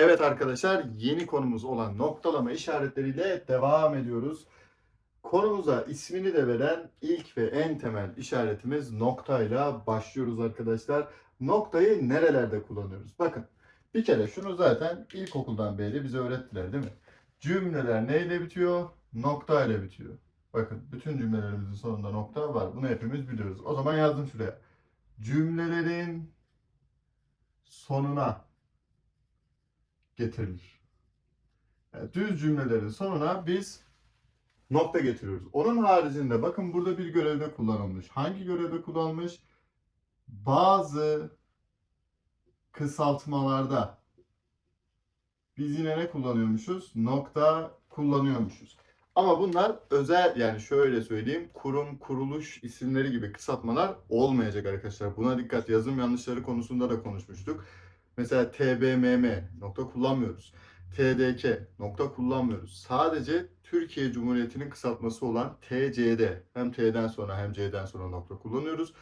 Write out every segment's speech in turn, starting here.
Evet arkadaşlar yeni konumuz olan noktalama işaretleriyle devam ediyoruz. Konumuza ismini de veren ilk ve en temel işaretimiz noktayla başlıyoruz arkadaşlar. Noktayı nerelerde kullanıyoruz? Bakın bir kere şunu zaten ilkokuldan beri bize öğrettiler değil mi? Cümleler neyle bitiyor? Nokta ile bitiyor. Bakın bütün cümlelerimizin sonunda nokta var. Bunu hepimiz biliyoruz. O zaman yazdım şuraya. Cümlelerin sonuna getirilir. Yani düz cümlelerin sonuna biz nokta getiriyoruz. Onun haricinde bakın burada bir görevde kullanılmış. Hangi görevde kullanılmış? Bazı kısaltmalarda biz yine ne kullanıyormuşuz? Nokta kullanıyormuşuz. Ama bunlar özel yani şöyle söyleyeyim kurum kuruluş isimleri gibi kısaltmalar olmayacak arkadaşlar. Buna dikkat yazım yanlışları konusunda da konuşmuştuk. Mesela TBMM nokta kullanmıyoruz. TDK nokta kullanmıyoruz. Sadece Türkiye Cumhuriyeti'nin kısaltması olan TCD hem T'den sonra hem C'den sonra nokta kullanıyoruz.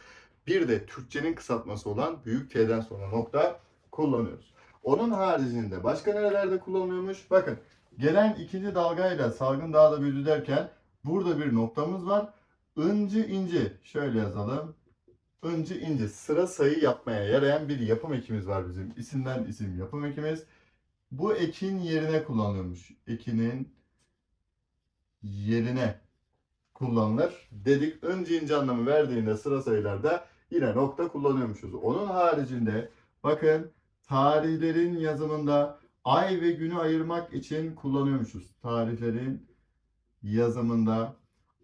Bir de Türkçenin kısaltması olan büyük T'den sonra nokta kullanıyoruz. Onun haricinde başka nerelerde kullanılıyormuş? Bakın gelen ikinci dalgayla salgın daha da büyüdü derken burada bir noktamız var. Incı inci şöyle yazalım. Incı inci sıra sayı yapmaya yarayan bir yapım ekimiz var bizim. İsimden isim yapım ekimiz. Bu ekin yerine kullanılıyormuş. Ekinin yerine kullanılır dedik. Incı inci anlamı verdiğinde sıra sayılarda yine nokta kullanıyormuşuz. Onun haricinde bakın tarihlerin yazımında ay ve günü ayırmak için kullanıyormuşuz. Tarihlerin yazımında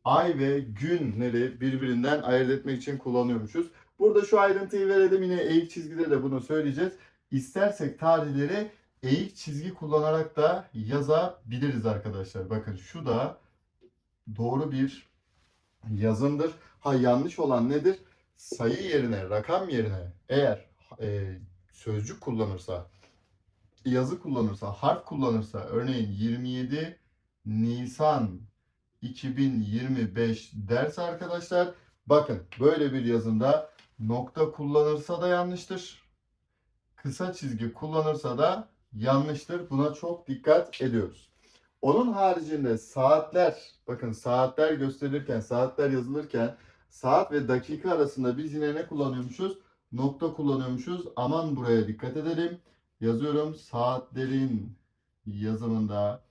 ay ve günleri birbirinden ayırt etmek için kullanıyormuşuz. Burada şu ayrıntıyı verelim yine eğik çizgide de bunu söyleyeceğiz. İstersek tarihleri eğik çizgi kullanarak da yazabiliriz arkadaşlar. Bakın şu da doğru bir yazımdır. Ha yanlış olan nedir? Sayı yerine, rakam yerine eğer e, sözcük kullanırsa, yazı kullanırsa, harf kullanırsa örneğin 27 Nisan 2025 derse arkadaşlar bakın böyle bir yazımda nokta kullanırsa da yanlıştır. Kısa çizgi kullanırsa da yanlıştır. Buna çok dikkat ediyoruz. Onun haricinde saatler, bakın saatler gösterilirken, saatler yazılırken saat ve dakika arasında biz yine ne kullanıyormuşuz? Nokta kullanıyormuşuz. Aman buraya dikkat edelim. Yazıyorum saatlerin yazımında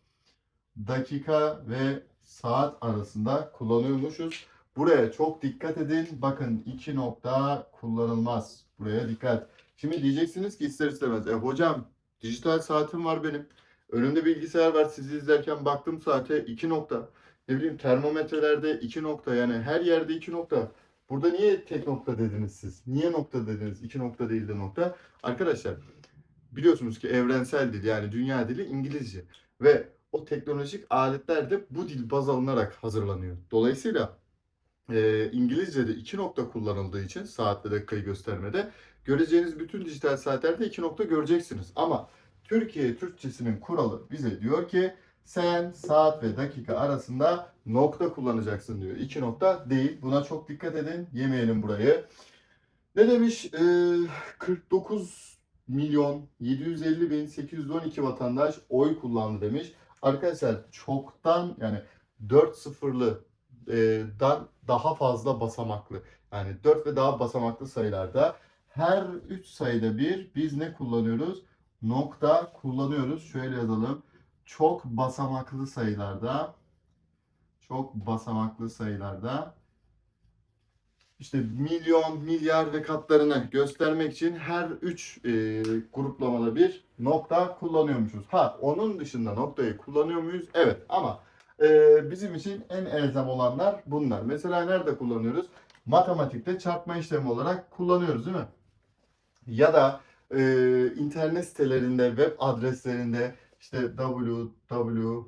dakika ve saat arasında kullanıyormuşuz. Buraya çok dikkat edin. Bakın iki nokta kullanılmaz. Buraya dikkat. Şimdi diyeceksiniz ki ister istemez. E hocam dijital saatim var benim. Önümde bilgisayar var. Sizi izlerken baktım saate iki nokta. Ne bileyim termometrelerde iki nokta. Yani her yerde iki nokta. Burada niye tek nokta dediniz siz? Niye nokta dediniz? İki nokta değil de nokta. Arkadaşlar biliyorsunuz ki evrensel dil yani dünya dili İngilizce. Ve o teknolojik aletler de bu dil baz alınarak hazırlanıyor. Dolayısıyla e, İngilizce'de iki nokta kullanıldığı için saat ve dakikayı göstermede göreceğiniz bütün dijital saatlerde iki nokta göreceksiniz. Ama Türkiye Türkçesinin kuralı bize diyor ki sen saat ve dakika arasında nokta kullanacaksın diyor. İki nokta değil. Buna çok dikkat edin. Yemeyelim burayı. Ne demiş? Ee, 49 milyon 750 bin 812 vatandaş oy kullandı demiş. Arkadaşlar çoktan yani 4 sıfırlı e, dan daha fazla basamaklı yani 4 ve daha basamaklı sayılarda her 3 sayıda bir biz ne kullanıyoruz? Nokta kullanıyoruz. Şöyle yazalım. Çok basamaklı sayılarda çok basamaklı sayılarda işte milyon, milyar ve katlarını göstermek için her 3 e, gruplamada bir nokta kullanıyormuşuz. Ha onun dışında noktayı kullanıyor muyuz? Evet ama e, bizim için en elzem olanlar bunlar. Mesela nerede kullanıyoruz? Matematikte çarpma işlemi olarak kullanıyoruz değil mi? Ya da e, internet sitelerinde, web adreslerinde işte www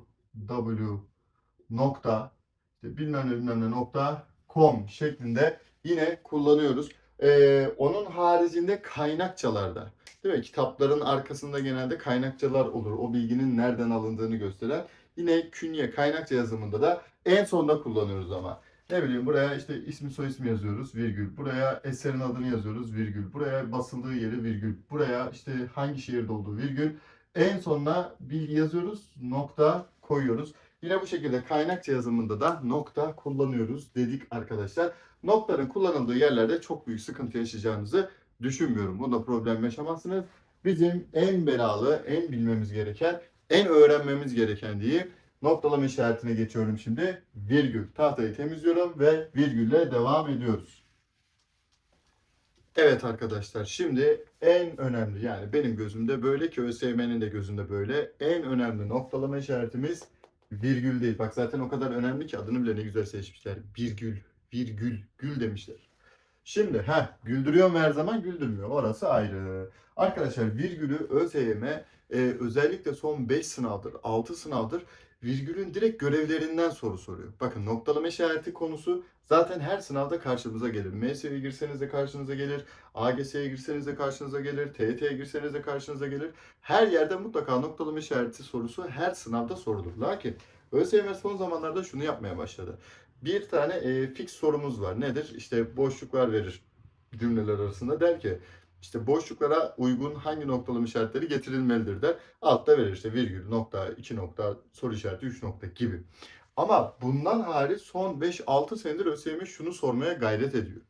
nokta işte bilmem ne bilmem ne nokta com şeklinde yine kullanıyoruz. Ee, onun haricinde kaynakçalarda değil mi? Kitapların arkasında genelde kaynakçalar olur. O bilginin nereden alındığını gösteren. Yine künye kaynakça yazımında da en sonda kullanıyoruz ama. Ne bileyim buraya işte ismi soy ismi yazıyoruz virgül. Buraya eserin adını yazıyoruz virgül. Buraya basıldığı yeri virgül. Buraya işte hangi şehirde olduğu virgül. En sonuna bilgi yazıyoruz, nokta koyuyoruz. Yine bu şekilde kaynakça yazımında da nokta kullanıyoruz dedik arkadaşlar. Noktaların kullanıldığı yerlerde çok büyük sıkıntı yaşayacağınızı düşünmüyorum. Bunda problem yaşamazsınız. Bizim en belalı, en bilmemiz gereken, en öğrenmemiz gereken diyeyim. Noktalama işaretine geçiyorum şimdi. Virgül. Tahtayı temizliyorum ve virgülle devam ediyoruz. Evet arkadaşlar şimdi en önemli yani benim gözümde böyle ki ÖSYM'nin de gözünde böyle en önemli noktalama işaretimiz virgül değil. Bak zaten o kadar önemli ki adını bile ne güzel seçmişler. Virgül, virgül, gül demişler. Şimdi ha güldürüyor mu her zaman güldürmüyor. Orası ayrı. Arkadaşlar virgülü ÖSYM e, özellikle son 5 sınavdır, 6 sınavdır virgülün direkt görevlerinden soru soruyor. Bakın noktalama işareti konusu zaten her sınavda karşımıza gelir. MS'ye girseniz de karşınıza gelir. AGS'ye girseniz de karşınıza gelir. TYT'ye girseniz de karşınıza gelir. Her yerde mutlaka noktalama işareti sorusu her sınavda sorulur. Lakin ÖSYM son zamanlarda şunu yapmaya başladı. Bir tane e, fix sorumuz var. Nedir? İşte boşluklar verir cümleler arasında. Der ki işte boşluklara uygun hangi noktalama işaretleri getirilmelidir der. Altta verir işte virgül, nokta, iki nokta, soru işareti, üç nokta gibi. Ama bundan hariç son 5-6 senedir ÖSYM şunu sormaya gayret ediyor.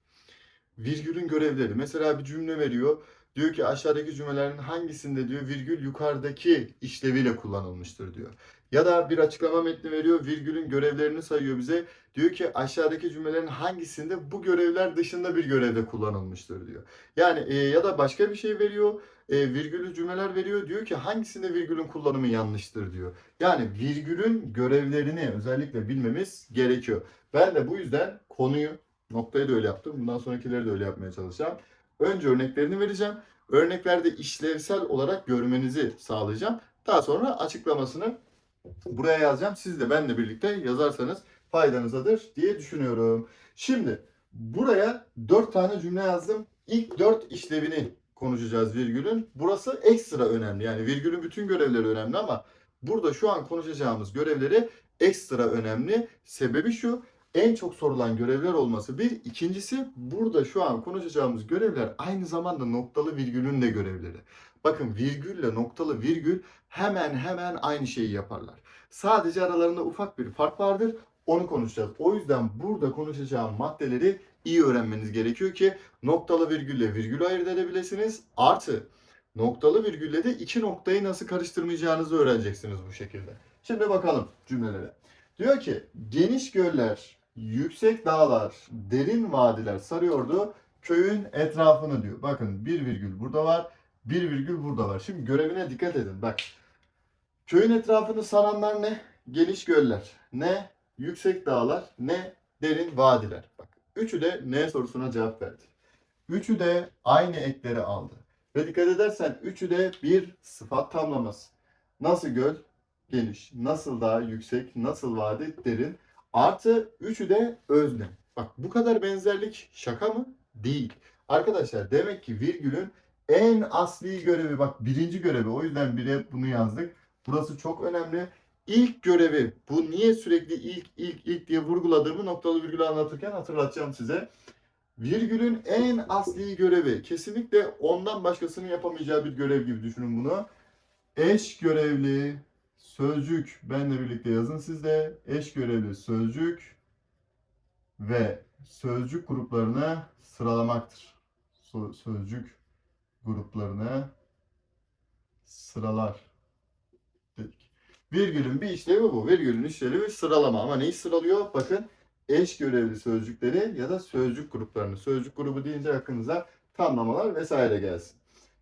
Virgülün görevleri. Mesela bir cümle veriyor. Diyor ki aşağıdaki cümlelerin hangisinde diyor virgül yukarıdaki işleviyle kullanılmıştır diyor. Ya da bir açıklama metni veriyor, virgülün görevlerini sayıyor bize. Diyor ki aşağıdaki cümlelerin hangisinde bu görevler dışında bir görevde kullanılmıştır diyor. Yani e, ya da başka bir şey veriyor, e, virgülü cümleler veriyor. Diyor ki hangisinde virgülün kullanımı yanlıştır diyor. Yani virgülün görevlerini özellikle bilmemiz gerekiyor. Ben de bu yüzden konuyu, noktayı da öyle yaptım. Bundan sonrakileri de öyle yapmaya çalışacağım. Önce örneklerini vereceğim. Örneklerde işlevsel olarak görmenizi sağlayacağım. Daha sonra açıklamasını buraya yazacağım. Siz de benle birlikte yazarsanız faydanızadır diye düşünüyorum. Şimdi buraya 4 tane cümle yazdım. İlk 4 işlevini konuşacağız virgülün. Burası ekstra önemli. Yani virgülün bütün görevleri önemli ama burada şu an konuşacağımız görevleri ekstra önemli. Sebebi şu en çok sorulan görevler olması bir. İkincisi burada şu an konuşacağımız görevler aynı zamanda noktalı virgülün de görevleri. Bakın virgülle noktalı virgül hemen hemen aynı şeyi yaparlar. Sadece aralarında ufak bir fark vardır. Onu konuşacağız. O yüzden burada konuşacağım maddeleri iyi öğrenmeniz gerekiyor ki noktalı virgülle virgülü ayırt edebilirsiniz. Artı noktalı virgülle de iki noktayı nasıl karıştırmayacağınızı öğreneceksiniz bu şekilde. Şimdi bakalım cümlelere. Diyor ki geniş göller, yüksek dağlar, derin vadiler sarıyordu köyün etrafını diyor. Bakın bir virgül burada var, bir virgül burada var. Şimdi görevine dikkat edin. Bak köyün etrafını saranlar ne? Geniş göller. Ne? Yüksek dağlar. Ne? Derin vadiler. Bak üçü de ne sorusuna cevap verdi. Üçü de aynı ekleri aldı. Ve dikkat edersen üçü de bir sıfat tamlaması. Nasıl göl? Geniş. Nasıl dağ? Yüksek. Nasıl vadi? Derin. Artı üçü de özne. Bak bu kadar benzerlik şaka mı? Değil. Arkadaşlar demek ki virgülün en asli görevi bak birinci görevi o yüzden bire bunu yazdık. Burası çok önemli. İlk görevi bu niye sürekli ilk ilk ilk diye vurguladığımı noktalı virgülü anlatırken hatırlatacağım size. Virgülün en asli görevi kesinlikle ondan başkasının yapamayacağı bir görev gibi düşünün bunu. Eş görevli sözcük benle birlikte yazın siz de eş görevli sözcük ve sözcük gruplarını sıralamaktır. So- sözcük gruplarını sıralar dedik. Virgülün bir işlevi bu. Virgülün işlevi sıralama ama neyi sıralıyor? Bakın eş görevli sözcükleri ya da sözcük gruplarını. Sözcük grubu deyince aklınıza tamlamalar vesaire gelsin.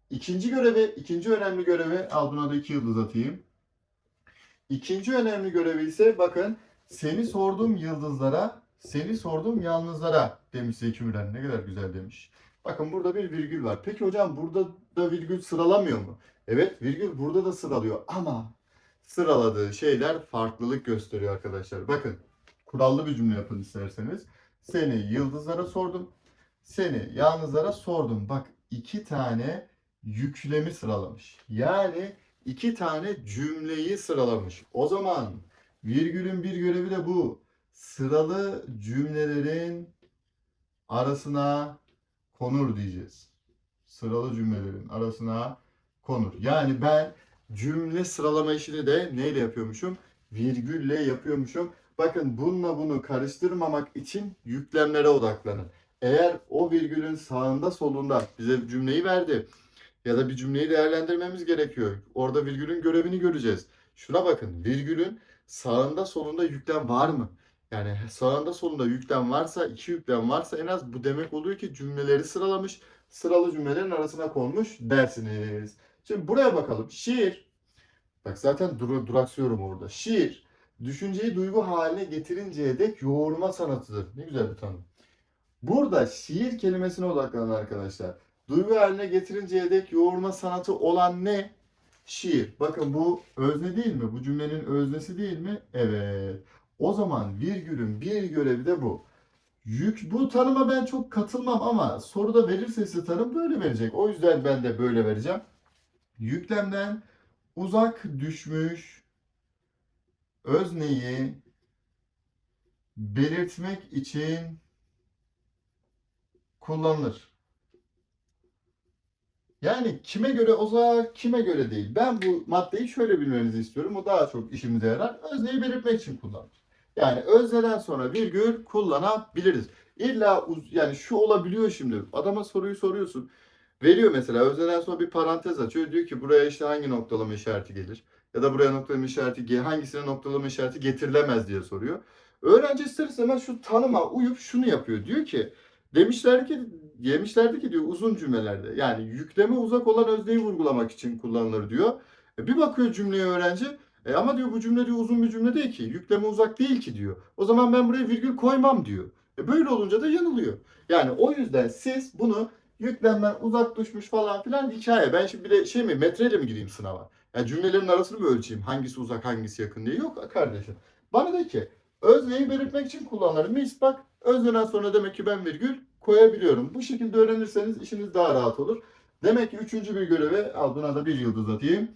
İkinci görevi, ikinci önemli görevi, al buna da iki yıldız atayım. İkinci önemli görevi ise bakın seni sordum yıldızlara, seni sordum yalnızlara demiş Zeki Müren. Ne kadar güzel demiş. Bakın burada bir virgül var. Peki hocam burada da virgül sıralamıyor mu? Evet virgül burada da sıralıyor ama sıraladığı şeyler farklılık gösteriyor arkadaşlar. Bakın kurallı bir cümle yapın isterseniz. Seni yıldızlara sordum. Seni yalnızlara sordum. Bak iki tane yüklemi sıralamış. Yani iki tane cümleyi sıralamış. O zaman virgülün bir görevi de bu. Sıralı cümlelerin arasına konur diyeceğiz. Sıralı cümlelerin arasına konur. Yani ben cümle sıralama işini de neyle yapıyormuşum? Virgülle yapıyormuşum. Bakın bununla bunu karıştırmamak için yüklemlere odaklanın. Eğer o virgülün sağında solunda bize cümleyi verdi ya da bir cümleyi değerlendirmemiz gerekiyor. Orada virgülün görevini göreceğiz. Şuna bakın virgülün sağında solunda yüklem var mı? Yani sağında solunda yüklem varsa, iki yüklem varsa en az bu demek oluyor ki cümleleri sıralamış, sıralı cümlelerin arasına konmuş dersiniz. Şimdi buraya bakalım. Şiir, bak zaten dur duraksıyorum orada. Şiir, düşünceyi duygu haline getirinceye dek yoğurma sanatıdır. Ne güzel bir tanım. Burada şiir kelimesine odaklanın arkadaşlar. Duygu haline getirinceye dek yoğurma sanatı olan ne? Şiir. Bakın bu özne değil mi? Bu cümlenin öznesi değil mi? Evet. O zaman virgülün bir görevi de bu. Yük, bu tanıma ben çok katılmam ama soruda verirse size tanım böyle verecek. O yüzden ben de böyle vereceğim. Yüklemden uzak düşmüş özneyi belirtmek için kullanılır. Yani kime göre uzak, kime göre değil. Ben bu maddeyi şöyle bilmenizi istiyorum. O daha çok işimize yarar. Özneyi belirtmek için kullanılır. Yani özneden sonra virgül kullanabiliriz. İlla uz- yani şu olabiliyor şimdi. Adama soruyu soruyorsun. Veriyor mesela özneden sonra bir parantez açıyor. Diyor ki buraya işte hangi noktalama işareti gelir? Ya da buraya noktalama işareti hangisine noktalama işareti getirilemez diye soruyor. Öğrenci ister istemez şu tanıma uyup şunu yapıyor. Diyor ki demişler ki yemişlerdi ki diyor uzun cümlelerde yani yükleme uzak olan özneyi vurgulamak için kullanılır diyor. E, bir bakıyor cümleye öğrenci e, ama diyor bu cümle diyor uzun bir cümle değil ki. Yükleme uzak değil ki diyor. O zaman ben buraya virgül koymam diyor. E, böyle olunca da yanılıyor. Yani o yüzden siz bunu yüklemden uzak düşmüş falan filan hikaye. Ben şimdi bir de şey mi metreyle mi gireyim sınava? Yani cümlelerin arasını mı ölçeyim? Hangisi uzak hangisi yakın diye. Yok kardeşim. Bana de ki özneyi belirtmek için kullanılır. Mis bak özneden sonra demek ki ben virgül koyabiliyorum. Bu şekilde öğrenirseniz işiniz daha rahat olur. Demek ki üçüncü bir göreve al buna da bir yıldız atayım.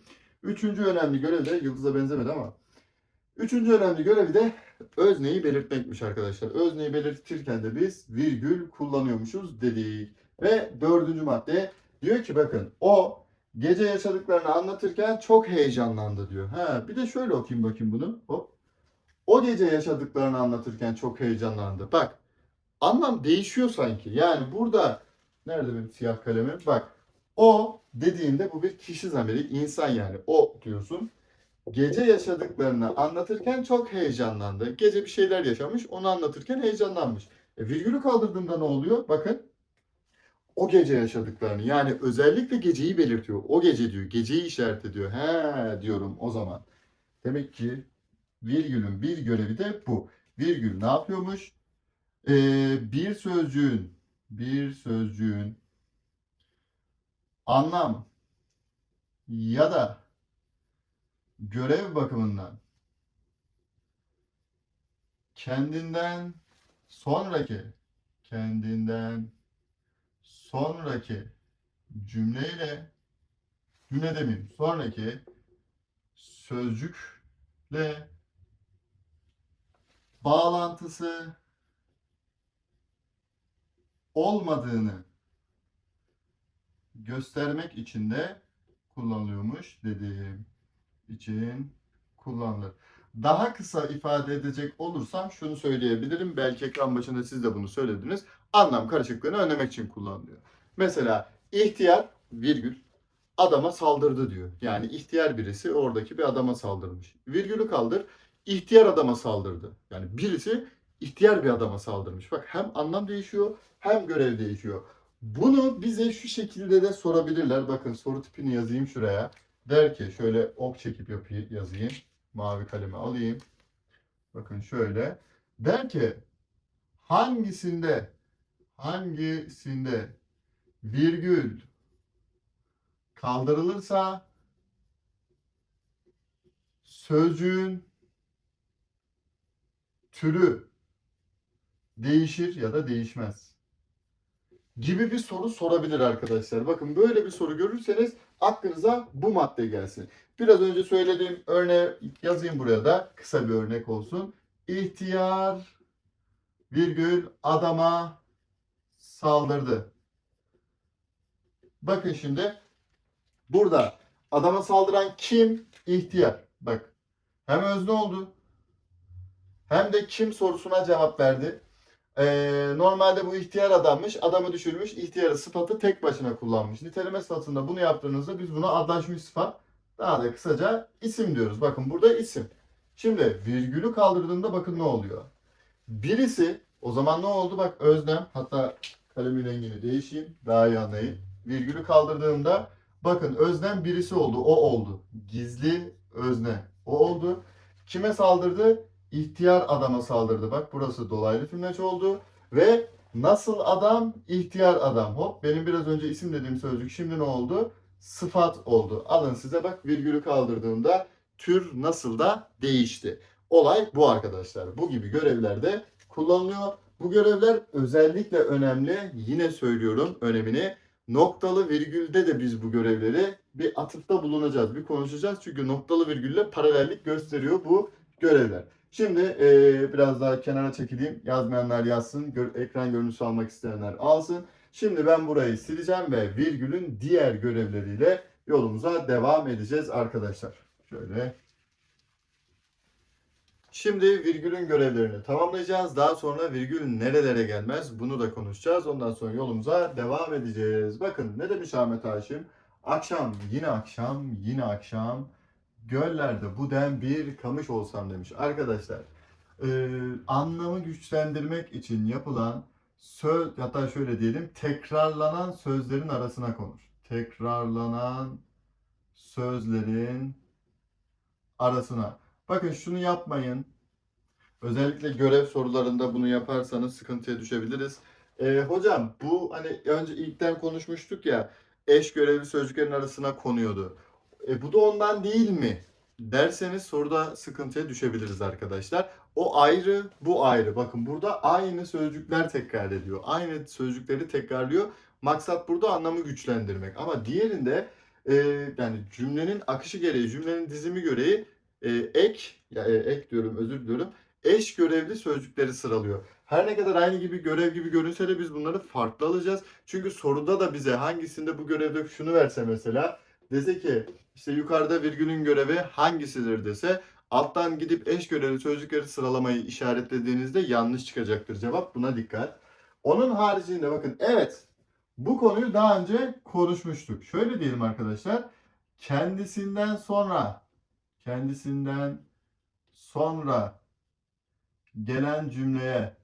Üçüncü önemli görev de yıldıza benzemedi ama. Üçüncü önemli görevi de özneyi belirtmekmiş arkadaşlar. Özneyi belirtirken de biz virgül kullanıyormuşuz dedik. Ve dördüncü madde diyor ki bakın o gece yaşadıklarını anlatırken çok heyecanlandı diyor. Ha, bir de şöyle okuyayım bakayım bunu. Hop. O gece yaşadıklarını anlatırken çok heyecanlandı. Bak anlam değişiyor sanki. Yani burada nerede benim siyah kalemim? Bak o dediğinde bu bir kişi zamiri, insan yani. O diyorsun. Gece yaşadıklarını anlatırken çok heyecanlandı. Gece bir şeyler yaşamış, onu anlatırken heyecanlanmış. E, virgülü kaldırdığımda ne oluyor? Bakın. O gece yaşadıklarını yani özellikle geceyi belirtiyor. O gece diyor, geceyi işaret ediyor. He diyorum o zaman. Demek ki virgülün bir görevi de bu. Virgül ne yapıyormuş? Ee, bir sözcüğün bir sözcüğün anlam ya da görev bakımından kendinden sonraki kendinden sonraki cümleyle cümle demeyeyim sonraki sözcükle bağlantısı olmadığını göstermek için de kullanılıyormuş dediğim için kullanılır. Daha kısa ifade edecek olursam şunu söyleyebilirim. Belki ekran başında siz de bunu söylediniz. Anlam karışıklığını önlemek için kullanılıyor. Mesela ihtiyar virgül adama saldırdı diyor. Yani ihtiyar birisi oradaki bir adama saldırmış. Virgülü kaldır. ihtiyar adama saldırdı. Yani birisi ihtiyar bir adama saldırmış. Bak hem anlam değişiyor hem görev değişiyor. Bunu bize şu şekilde de sorabilirler. Bakın soru tipini yazayım şuraya. Der ki şöyle ok çekip yazayım. Mavi kalemi alayım. Bakın şöyle. Der ki hangisinde hangisinde virgül kaldırılırsa sözcüğün türü değişir ya da değişmez gibi bir soru sorabilir arkadaşlar. Bakın böyle bir soru görürseniz aklınıza bu madde gelsin. Biraz önce söylediğim örneği yazayım buraya da kısa bir örnek olsun. İhtiyar virgül adama saldırdı. Bakın şimdi burada Adama saldıran kim? İhtiyar. Bak. Hem özne oldu. Hem de kim sorusuna cevap verdi. Ee, normalde bu ihtiyar adammış. Adamı düşürmüş. İhtiyarı sıfatı tek başına kullanmış. Niteleme sıfatında bunu yaptığınızda biz buna adlaşmış sıfat. Daha da kısaca isim diyoruz. Bakın burada isim. Şimdi virgülü kaldırdığında bakın ne oluyor. Birisi o zaman ne oldu? Bak özlem hatta kalemin rengini değişeyim daha iyi anlayın. Virgülü kaldırdığımda bakın özlem birisi oldu. O oldu. Gizli özne. O oldu. Kime saldırdı? İhtiyar adama saldırdı. Bak burası dolaylı tümleç oldu. Ve nasıl adam? İhtiyar adam. Hop benim biraz önce isim dediğim sözcük şimdi ne oldu? Sıfat oldu. Alın size bak virgülü kaldırdığımda tür nasıl da değişti. Olay bu arkadaşlar. Bu gibi görevlerde kullanılıyor. Bu görevler özellikle önemli. Yine söylüyorum önemini. Noktalı virgülde de biz bu görevleri bir atıfta bulunacağız, bir konuşacağız. Çünkü noktalı virgülle paralellik gösteriyor bu görevler. Şimdi eee, biraz daha kenara çekileyim. Yazmayanlar yazsın. Gör- ekran görüntüsü almak isteyenler alsın. Şimdi ben burayı sileceğim ve virgülün diğer görevleriyle yolumuza devam edeceğiz arkadaşlar. Şöyle. Şimdi virgülün görevlerini tamamlayacağız. Daha sonra virgül nerelere gelmez bunu da konuşacağız. Ondan sonra yolumuza devam edeceğiz. Bakın ne demiş Ahmet Haşim? Akşam, yine akşam, yine akşam. Göllerde bu dem bir kamış olsam demiş. Arkadaşlar e, anlamı güçlendirmek için yapılan söz hatta şöyle diyelim tekrarlanan sözlerin arasına konur. Tekrarlanan sözlerin arasına. Bakın şunu yapmayın. Özellikle görev sorularında bunu yaparsanız sıkıntıya düşebiliriz. Ee, hocam bu hani önce ilkten konuşmuştuk ya eş görevli sözcüklerin arasına konuyordu. E, bu da ondan değil mi? Derseniz soruda sıkıntıya düşebiliriz arkadaşlar. O ayrı, bu ayrı. Bakın burada aynı sözcükler tekrar ediyor. Aynı sözcükleri tekrarlıyor. Maksat burada anlamı güçlendirmek. Ama diğerinde e, yani cümlenin akışı gereği, cümlenin dizimi gereği e, ek, ya, e, ek diyorum özür diliyorum. Eş görevli sözcükleri sıralıyor. Her ne kadar aynı gibi görev gibi görünse de biz bunları farklı alacağız. Çünkü soruda da bize hangisinde bu görevde şunu verse mesela dese ki işte yukarıda virgülün görevi hangisidir dese alttan gidip eş görevli sözcükleri sıralamayı işaretlediğinizde yanlış çıkacaktır cevap. Buna dikkat. Onun haricinde bakın evet bu konuyu daha önce konuşmuştuk. Şöyle diyelim arkadaşlar. Kendisinden sonra kendisinden sonra gelen cümleye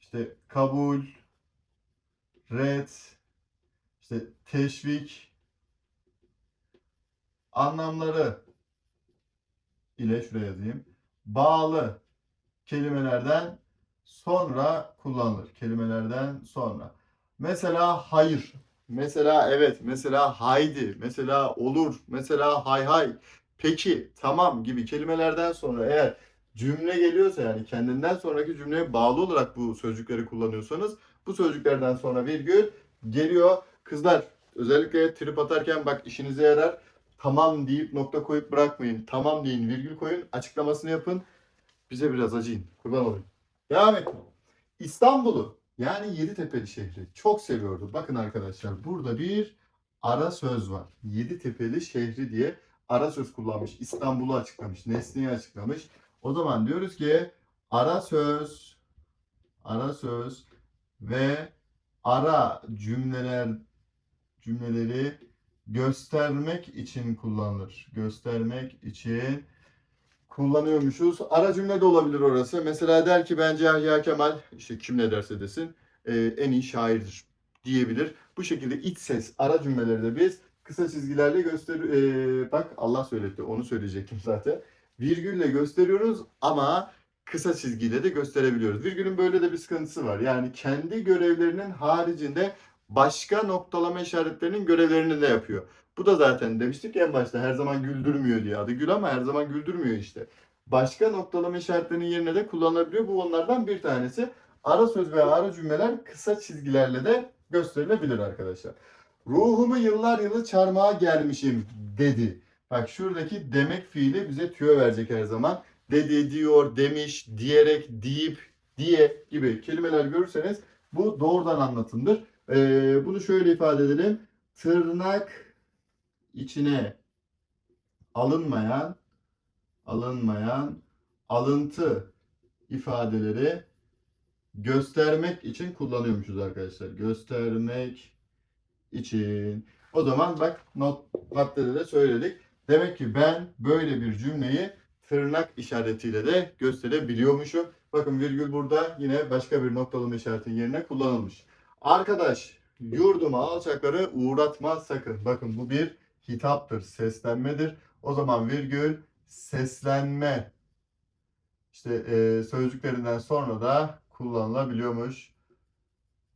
işte kabul, red, işte teşvik anlamları ile şuraya yazayım. Bağlı kelimelerden sonra kullanılır. Kelimelerden sonra. Mesela hayır, mesela evet, mesela haydi, mesela olur, mesela hay hay, peki, tamam gibi kelimelerden sonra eğer cümle geliyorsa yani kendinden sonraki cümleye bağlı olarak bu sözcükleri kullanıyorsanız bu sözcüklerden sonra virgül geliyor. Kızlar özellikle trip atarken bak işinize yarar. Tamam deyip nokta koyup bırakmayın. Tamam deyin virgül koyun. Açıklamasını yapın. Bize biraz acıyın. Kurban olayım. Devam et. İstanbul'u yani Yeditepe'li şehri çok seviyordu. Bakın arkadaşlar burada bir ara söz var. Yeditepe'li şehri diye ara söz kullanmış. İstanbul'u açıklamış. Nesneyi açıklamış. O zaman diyoruz ki ara söz ara söz ve ara cümleler cümleleri göstermek için kullanılır. Göstermek için kullanıyormuşuz. Ara cümle de olabilir orası. Mesela der ki bence Yahya Kemal işte kim ne derse desin e, en iyi şairdir diyebilir. Bu şekilde iç ses ara cümleleri de biz kısa çizgilerle göster e, bak Allah söyletti onu söyleyecektim zaten. Virgülle gösteriyoruz ama kısa çizgiyle de gösterebiliyoruz. Virgülün böyle de bir sıkıntısı var. Yani kendi görevlerinin haricinde başka noktalama işaretlerinin görevlerini de yapıyor. Bu da zaten demiştik en başta her zaman güldürmüyor diye. Adı gül ama her zaman güldürmüyor işte. Başka noktalama işaretlerinin yerine de kullanılabiliyor. Bu onlardan bir tanesi. Ara söz veya ara cümleler kısa çizgilerle de gösterilebilir arkadaşlar. Ruhumu yıllar yılı çarmıha gelmişim dedi. Bak şuradaki demek fiili bize tüyo verecek her zaman. Dedi, diyor, demiş, diyerek, deyip, diye gibi kelimeler görürseniz bu doğrudan anlatımdır. Ee, bunu şöyle ifade edelim. Tırnak içine alınmayan alınmayan alıntı ifadeleri göstermek için kullanıyormuşuz arkadaşlar. Göstermek için. O zaman bak not maddede de söyledik. Demek ki ben böyle bir cümleyi tırnak işaretiyle de gösterebiliyormuşum. Bakın virgül burada yine başka bir noktalama işaretin yerine kullanılmış. Arkadaş yurduma alçakları uğratma sakın. Bakın bu bir hitaptır, seslenmedir. O zaman virgül seslenme işte e, sözcüklerinden sonra da kullanılabiliyormuş.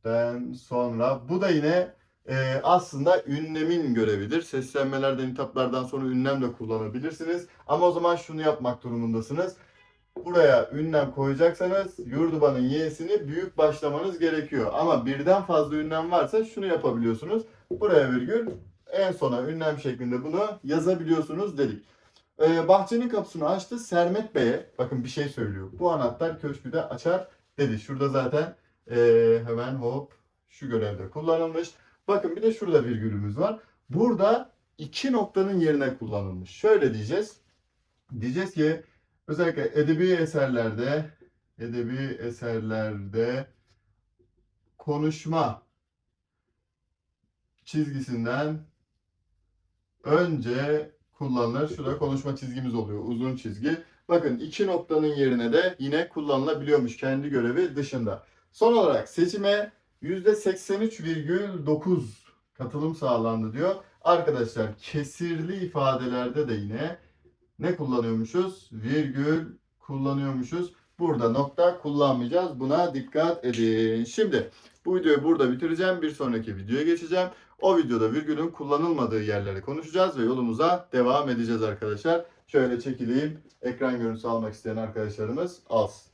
Den sonra bu da yine e, aslında ünlemin görevidir. Seslenmelerden, hitaplardan sonra ünlem de kullanabilirsiniz. Ama o zaman şunu yapmak durumundasınız. Buraya ünlem koyacaksanız yurdubanın y'sini büyük başlamanız gerekiyor. Ama birden fazla ünlem varsa şunu yapabiliyorsunuz. Buraya virgül en sona ünlem şeklinde bunu yazabiliyorsunuz dedik. Ee, bahçenin kapısını açtı Sermet Bey'e. Bakın bir şey söylüyor. Bu anahtar köşkü de açar dedi. Şurada zaten ee, hemen hop şu görevde kullanılmış. Bakın bir de şurada virgülümüz var. Burada iki noktanın yerine kullanılmış. Şöyle diyeceğiz. Diyeceğiz ki özellikle edebi eserlerde edebi eserlerde konuşma çizgisinden önce kullanılır. Şurada konuşma çizgimiz oluyor. Uzun çizgi. Bakın iki noktanın yerine de yine kullanılabiliyormuş kendi görevi dışında. Son olarak seçime %83,9 katılım sağlandı diyor. Arkadaşlar kesirli ifadelerde de yine ne kullanıyormuşuz? Virgül kullanıyormuşuz. Burada nokta kullanmayacağız. Buna dikkat edin. Şimdi bu videoyu burada bitireceğim. Bir sonraki videoya geçeceğim. O videoda virgülün kullanılmadığı yerleri konuşacağız ve yolumuza devam edeceğiz arkadaşlar. Şöyle çekileyim. Ekran görüntüsü almak isteyen arkadaşlarımız alsın.